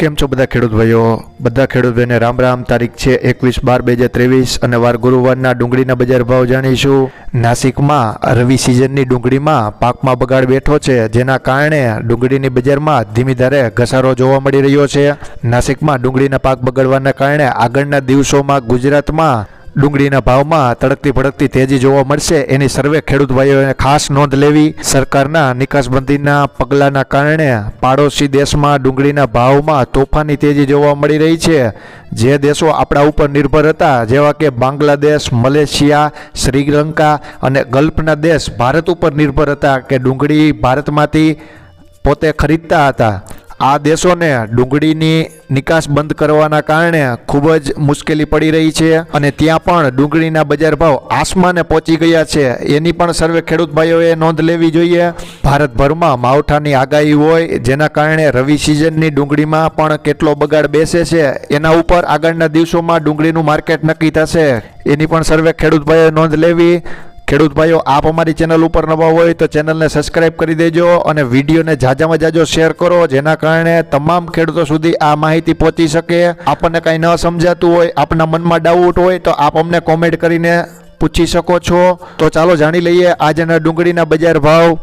કેમ છો બધા ખેડૂત ભાઈઓ? બધા ખેડૂત ભાઈને રામ રામ. તારીખ છે એકવીસ બાર બે હજાર ત્રેવીસ અને વાર ગુરુવારના ડુંગળીના બજાર ભાવ જાણીશું. નાસિકમાં રવિ સિઝનની ડુંગળીમાં પાકમાં બગાડ બેઠો છે, જેના કારણે ડુંગળીની બજારમાં ધીમી ધારે ઘસારો જોવા મળી રહ્યો છે. નાસિકમાં ડુંગળીના પાક બગાડવાના કારણે આગળના દિવસોમાં ગુજરાતમાં ડુંગળીના ભાવમાં તડકતી ભડકતી તેજી જોવા મળશે. એની સર્વે ખેડૂત ભાઈઓએ ખાસ નોંધ લેવી. સરકારના નિકાસબંધીના પગલાંના કારણે પાડોશી દેશમાં ડુંગળીના ભાવમાં તોફાની તેજી જોવા મળી રહી છે. જે દેશો આપણા ઉપર નિર્ભર હતા, જેવા કે બાંગ્લાદેશ, મલેશિયા, શ્રીલંકા અને ગલ્ફના દેશ ભારત ઉપર નિર્ભર હતા કે ડુંગળી ભારતમાંથી પોતે ખરીદતા હતા. આ દેશોને ડુંગળીની નિકાસ બંધ કરવાના કારણે ખૂબ જ મુશ્કેલી પડી રહી છે અને ત્યાં પણ ડુંગળીના બજાર ભાવ આસમાને પહોંચી ગયા છે. એની પણ સર્વે ખેડૂત ભાઈઓએ નોંધ લેવી જોઈએ. ભારતભરમાં માવઠાની આગાહી હોય જેના કારણે રવિ સિઝનની ડુંગળીમાં પણ કેટલો બગાડ બેસે છે, એના ઉપર આગળના દિવસોમાં ડુંગળીનું માર્કેટ નક્કી થશે. એની પણ સર્વે ખેડૂત ભાઈઓએ નોંધ લેવી ખેડૂત ભાઈઓ, આપ અમારી ચેનલ ઉપર નવા હોય તો ચેનલને સબસ્ક્રાઇબ કરી દેજો અને વિડીયોને જાજામાં જાજો શેર કરો, જેના કારણે તમામ ખેડૂતો સુધી આ માહિતી પહોંચી શકે. આપણને કાંઈ ન સમજાતું હોય, આપના મનમાં ડાઉટ હોય તો આપ અમને કોમેન્ટ કરીને પૂછી શકો છો. તો ચાલો જાણી લઈએ આજના ડુંગળીના બજાર ભાવ.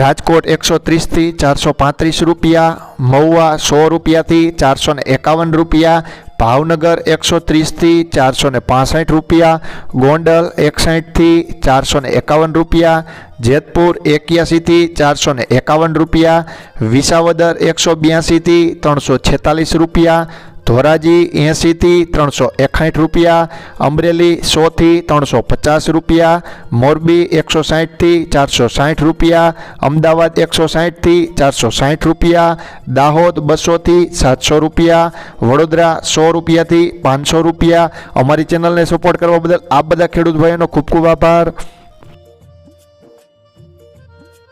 રાજકોટ એકસો ત્રીસથી ચારસો પાંત્રીસ રૂપિયા, મહુવા સો રૂપિયાથી ચારસો એકાવન રૂપિયા ભાવનગર એકસો ત્રીસથી ચારસો ને પાસઠ રૂપિયા, ગોંડલ એકસાઠથી ચારસો ને એકાવન રૂપિયા, જેતપુર એક્યાસીથી ચારસો ને એકાવન રૂપિયા, વિસાવદર એકસો બ્યાસીથી ત્રણસો છેતાલીસ રૂપિયા ધોરાજી એંસીથી ત્રણસો એકાઠ રૂપિયા, અમરેલી સોથી ત્રણસો પચાસ રૂપિયા, મોરબી એકસો સાઠથી ચારસો સાઠ રૂપિયા, અમદાવાદ એકસો સાઠથી ચારસો સાઠ રૂપિયા, દાહોદ બસોથી સાતસો રૂપિયા, વડોદરા સો રૂપિયાથી પાંચસો રૂપિયા. અમારી ચેનલને સપોર્ટ કરવા બદલ આપ બધા ખેડૂત ભાઈઓનો ખૂબ ખૂબ આભાર.